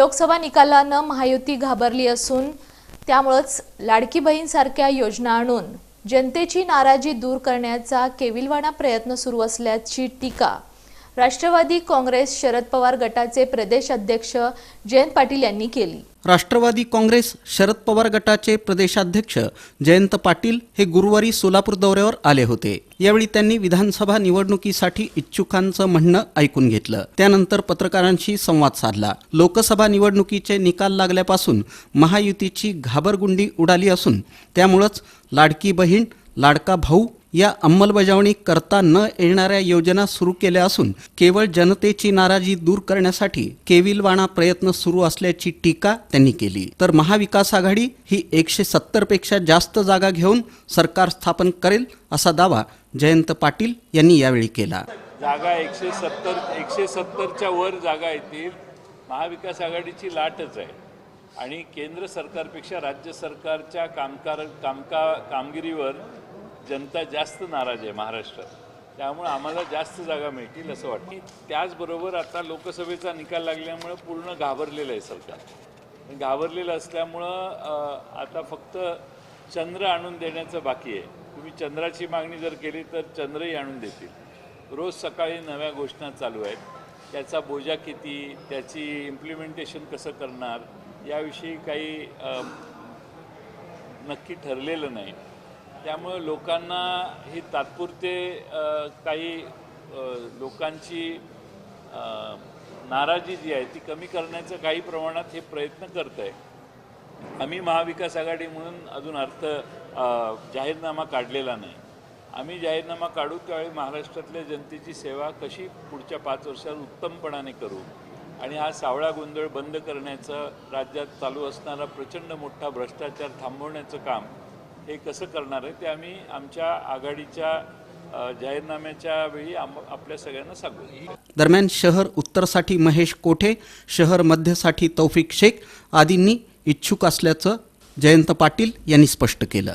लोकसभा निकालानं महायुती घाबरली असून त्यामुळंच लाडकी बहीणसारख्या योजना आणून जनतेची नाराजी दूर करण्याचा केविलवाणा प्रयत्न सुरू असल्याची टीका राष्ट्रवादी काँग्रेस शरद पवार गटाचे प्रदेश अध्यक्ष जयंत पाटील यांनी केली. राष्ट्रवादी काँग्रेस शरद पवार गटाचे प्रदेशाध्यक्ष जयंत पाटील हे गुरुवारी सोलापूर दौऱ्यावर आले होते. यावेळी त्यांनी विधानसभा निवडणुकीसाठी इच्छुकांचं म्हणणं ऐकून घेतलं. त्यानंतर पत्रकारांशी संवाद साधला. लोकसभा निवडणुकीचे निकाल लागल्यापासून महायुतीची घाबरगुंडी उडाली असून त्यामुळंच लाडकी बहीण लाडका भाऊ या अंमलबजावणी करता न येणाऱ्या योजना सुरू केल्या असून केवळ जनतेची नाराजी दूर करण्यासाठी केविलवाणा प्रयत्न सुरू असल्याची टीका त्यांनी केली. तर महाविकास आघाडी ही एकशे सत्तरपेक्षा जास्त जागा घेऊन सरकार स्थापन करेल असा दावा जयंत पाटील यांनी यावेळी केला. जागा एकशे सत्तर एकशे सत्तरच्या वर जागा येतील. महाविकास आघाडीची लाटच आहे. आणि केंद्र सरकारपेक्षा राज्य सरकारच्या कामकार कामका कामगिरीवर जनता जास्त नाराज आहे महाराष्ट्रात. त्यामुळे आम्हाला जास्त जागा मिळतील असं वाटतं. त्याचबरोबर आता लोकसभेचा निकाल लागल्यामुळं पूर्ण घाबरलेलं आहे सरकार. घाबरलेलं असल्यामुळं आता फक्त चंद्र आणून देण्याचं बाकी आहे. तुम्ही चंद्राची मागणी जर केली तर चंद्रही आणून देतील. रोज सकाळी नव्या घोषणा चालू आहेत. त्याचा बोजा किती त्याची इम्प्लिमेंटेशन कसं करणार याविषयी काही नक्की ठरलेलं नाही. त्यामुळे लोकांना ही तात्पुरते काही लोकांची नाराजी जी आहे ती कमी करण्याचं काही प्रमाणात हे प्रयत्न करत आहे आम्ही महाविकास आघाडी म्हणून अजून अर्थ जाहीरनामा काढलेला नाही. आम्ही जाहीरनामा काढू त्यावेळी महाराष्ट्रातल्या जनतेची सेवा कशी पुढच्या पाच वर्षात उत्तमपणाने करू? आणि हा सावळा गोंधळ बंद करण्याचं राज्यात चालू असणारा प्रचंड मोठा भ्रष्टाचार थांबवण्याचं काम हे कसं करणार आहे ते आम्ही आमच्या आघाडीच्या जाहीरनाम्याच्या वेळी आम आपल्या सगळ्यांना सांगू. दरम्यान शहर उत्तरसाठी महेश कोठे शहर मध्यसाठी तौफिक शेख आदींनी इच्छुक असल्याचं जयंत पाटील यांनी स्पष्ट केलं.